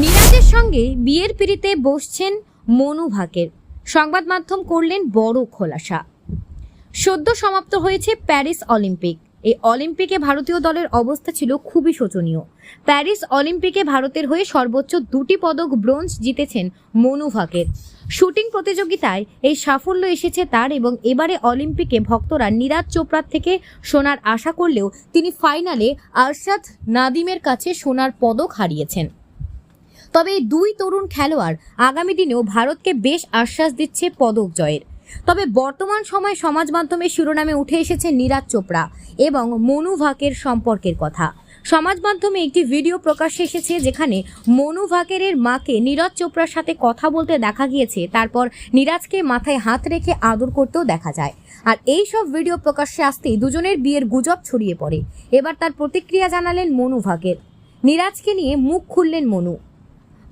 নীরাজের সঙ্গে বিয়ের পিড়িতে বসছেন মনু ভাকের। সংবাদ মাধ্যম করলেন বড় খোলাসা। সদ্য সমাপ্ত হয়েছে প্যারিস অলিম্পিক। এই অলিম্পিকে ভারতীয় দলের অবস্থা ছিল খুবই শোচনীয়। প্যারিস অলিম্পিকে ভারতের হয়ে সর্বোচ্চ দুটি পদক ব্রোঞ্জ জিতেছেন মনু ভাকের। শুটিং প্রতিযোগিতায় এই সাফল্য এসেছে তার এবং এবারে অলিম্পিকে ভক্তরা নীরাজ চোপড়ার থেকে সোনার আশা করলেও তিনি ফাইনালে আরশাদ নাদিমের কাছে সোনার পদক হারিয়েছেন। তবে এই দুই তরুণ খেলোয়াড় আগামী দিনেও ভারতকে বেশ আশ্বাস দিচ্ছে পদক জয়ের। তবে বর্তমান সময় সমাজ মাধ্যমে শিরোনামে উঠে এসেছে নীরাজ চোপড়া এবং মনু ভাকের সম্পর্কের কথা। সমাজ মাধ্যমে একটি ভিডিও প্রকাশ্যে এসেছে যেখানে মনু ভাকেরের মাকে নীরজ চোপড়ার সাথে কথা বলতে দেখা গিয়েছে, তারপর নীরাজকে মাথায় হাত রেখে আদর করতেও দেখা যায়। আর এই সব ভিডিও প্রকাশ্যে আসতেই দুজনের বিয়ের গুজব ছড়িয়ে পড়ে। এবার তার প্রতিক্রিয়া জানালেন মনু ভাকের। নীরাজকে নিয়ে মুখ খুললেন মনু।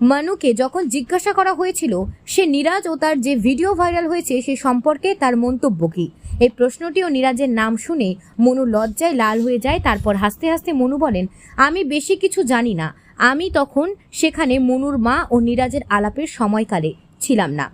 মানুকে যখন জিজ্ঞাসা করা হয়েছিল, সে নীরাজ ও তার যে ভিডিও ভাইরাল হয়েছে সে সম্পর্কে তার মন্তব্য কি? এই প্রশ্নটিও নীরাজের নাম শুনে মনু লজ্জায় লাল হয়ে যায়, তারপর হাসতে হাসতে মনু বলেন, আমি বেশি কিছু জানি না। আমি তখন সেখানে মনুর মা ও নীরাজের আলাপের সময়কালে ছিলাম না।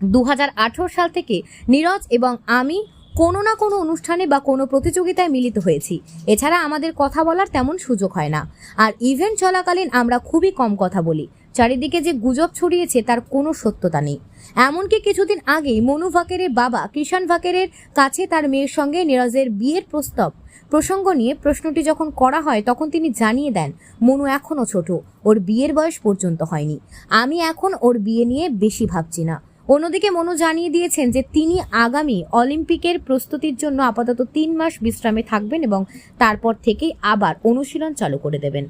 দু হাজার আঠেরো সাল থেকে নীরজ এবং আমি কোনো না কোনো অনুষ্ঠানে বা কোনো প্রতিযোগিতায় মিলিত হয়েছি। এছাড়া আমাদের কথা বলার তেমন সুযোগ হয় না। আর ইভেন্ট চলাকালীন আমরা খুবই কম কথা বলি। চারিদিকে যে গুজব ছড়িয়েছে তার কোনো সত্যতা নেই। এমনকি কিছুদিন আগেই মনু ভাকেরের বাবা কিষান ভাকেরের কাছে তার মেয়ের সঙ্গে নীরজের বিয়ের প্রস্তাব প্রসঙ্গ নিয়ে প্রশ্নটি যখন করা হয়, তখন তিনি জানিয়ে দেন, মনু এখনও ছোট, ওর বিয়ের বয়স পর্যন্ত হয়নি। আমি এখন ওর বিয়ে নিয়ে বেশি ভাবছি না। অন্যদিকে মনু জানিয়ে দিয়েছেন যে তিনি আগামী অলিম্পিকের প্রস্তুতির জন্য আপাতত তিন মাস বিশ্রামে থাকবেন এবং তারপর থেকেই আবার অনুশীলন চালু করে দেবেন।